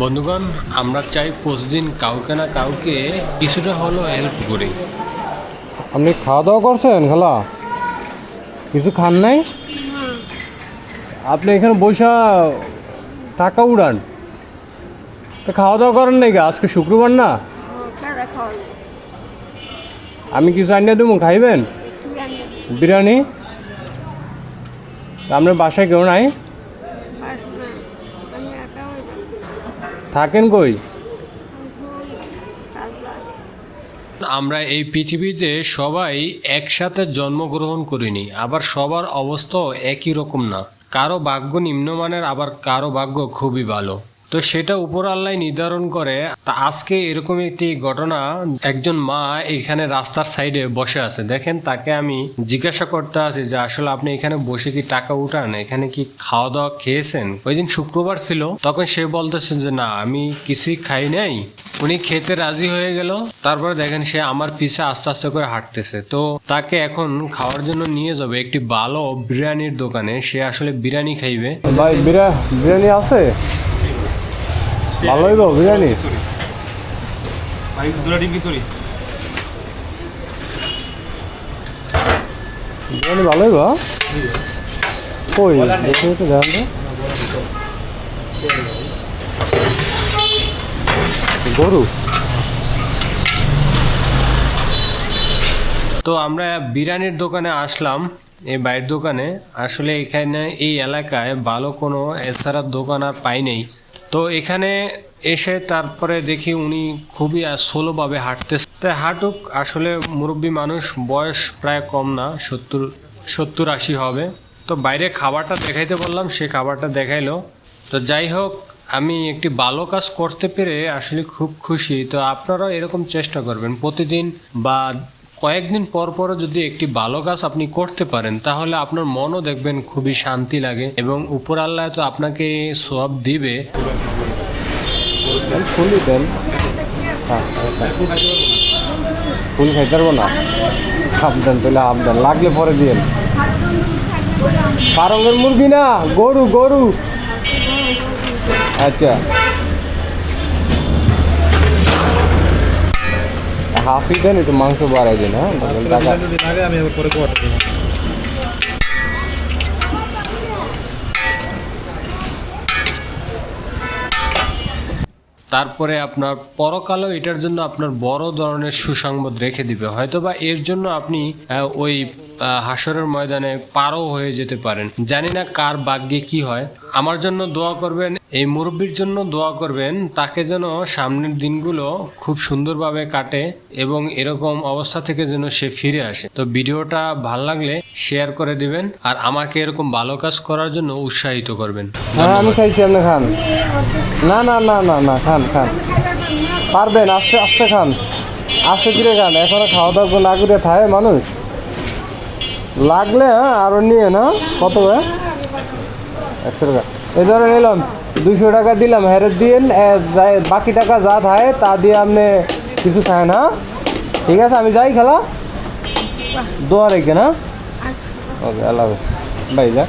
বন্ধুগণ আমরা চাই প্রতিদিন কাউকে না কাউকে কিছুটা হলেও হেল্প করি। আপনি খাওয়া দাওয়া করছেন খালা? কিছু খান নাই? আপনি এখানে বৈশা টাকা উড়ান। তো খাওয়া দাওয়া করেন নাকি আজকে শুক্রবার না? আমি কিছু আনিয়ে দেবো খাইবেন? বিরিয়ানি? তা আপনার বাসায় কেউ নাই বাস না আমি একা হয়ে যাচ্ছি থাকেন কই? আমরা এই পৃথিবীতে সবাই একসাথে জন্মগ্রহণ করিনি, আবার সবার অবস্থাও একই রকম না। কারও ভাগ্য নিম্নমানের, আবার কারও ভাগ্য খুবই ভালো। তো সেটা উপর আল্লাহ নির্ধারণ করে। তা আজকে এরকম একটি ঘটনা, একজন মা এখানে রাস্তার সাইডে বসে আছে। দেখেন, তাকে আমি জিজ্ঞাসা করতে আছি যে, আসলে আপনি এখানে বসে কি টাকা উঠান? এখানে কি খাওয়া দাওয়া খেয়েছেন? ওই দিন শুক্রবার ছিল, তখন সে বলতেছে যে, না, আমি কিছুই খাই নাই। উনি খেতে রাজি হয়ে গেল। তারপরে দেখেন, সে আমার পিছে আস্তে আস্তে করে হাঁটতেছে। তো তাকে এখন খাওয়ার জন্য নিয়ে যাবে একটি ভালো বিরিয়ানির দোকানে। সে আসলে বিরিয়ানি খাইবে। ভাই, বিরা, বিরিয়ানি আছে? ভালো হইব বিরিয়ানি? বিরিয়ানি ভালো হইব কই দেখে তো দেখান গরু? তো আমরা বিরিয়ানির দোকানে আসলাম এই বাইরের দোকানে। আসলে এখানে এই এলাকায় ভালো কোনো এছাড়া দোকান আর পাই নেই। তো এখানে এসে তারপরে দেখি উনি খুবই স্লোভাবে হাঁটতেছে তো হাঁটুক আসলে মুরব্বী মানুষ বয়স প্রায় কম না, সত্তর সত্তর আশি হবে। তো বাইরে খাবারটা দেখাইতে বললাম, সে খাবারটা দেখাইলো। তো যাই হোক, আমি একটি ভালো কাজ করতে পেরে আসলে খুব খুশি। তো আপনারাও এরকম চেষ্টা করবেন। প্রতিদিন বা কয়েকদিন পর পর যদি একটি ভালো কাজ আপনি করতে পারেন, তাহলে আপনার মনও দেখবেন খুবই শান্তি লাগে এবং উপর আল্লাহ তো আপনাকে সব দিবে। দেন দেন হ্যাঁ। ফুল খাইতে পারব না। হাফ দেন তাহলে হাফ দেন, লাগলে পরে দিয়েন। পারঙ্গের মুরগি না, গরু গরু। আচ্ছা। হাফই দেন একটু মাংস বাড়াই দিন হ্যাঁ? টাকা আমি পরে তারপরে আপনার পরকালও এটার জন্য আপনার বড় ধরনের সুসংবাদ রেখে দিবে। হয়তোবা এর জন্য আপনি ওই হাসরের ময়দানে পারও হয়ে যেতে পারেন। জানি না কার ভাগ্যে কি হয়। আমার জন্য দোয়া করবেন এই মুরব্বীর জন্য দোয়া করবেন তাকে যেন সামনের দিনগুলো খুব সুন্দরভাবে কাটে এবং এরকম অবস্থা থেকে যেন সে ফিরে আসে। তো ভিডিওটা ভালো লাগলে শেয়ার করে দিবেন আর আমাকে এরকম ভালো কাজ করার জন্য উৎসাহিত করবেন। হ্যাঁ আমি খাইছি আপনি খান। না না না না না খান খান। পারবেন আস্তে আস্তে খান। আস্তে করে খান এখনও খাওয়া দাওয়া না করে থাকে মানুষ। লাগলে হ্যাঁ আরও নিয়ে না? কত টাকা। এই ধরে নিলাম দুশো টাকা দিলাম হেরে দিন বাকি টাকা যা থাকে তা দিয়ে আপনি কিছু খায় না। ঠিক আছে আমি যাই খেলা। দোয়া রেখে না? আচ্ছা। ওকে আল্লাহ হাফেজ। বাই যা।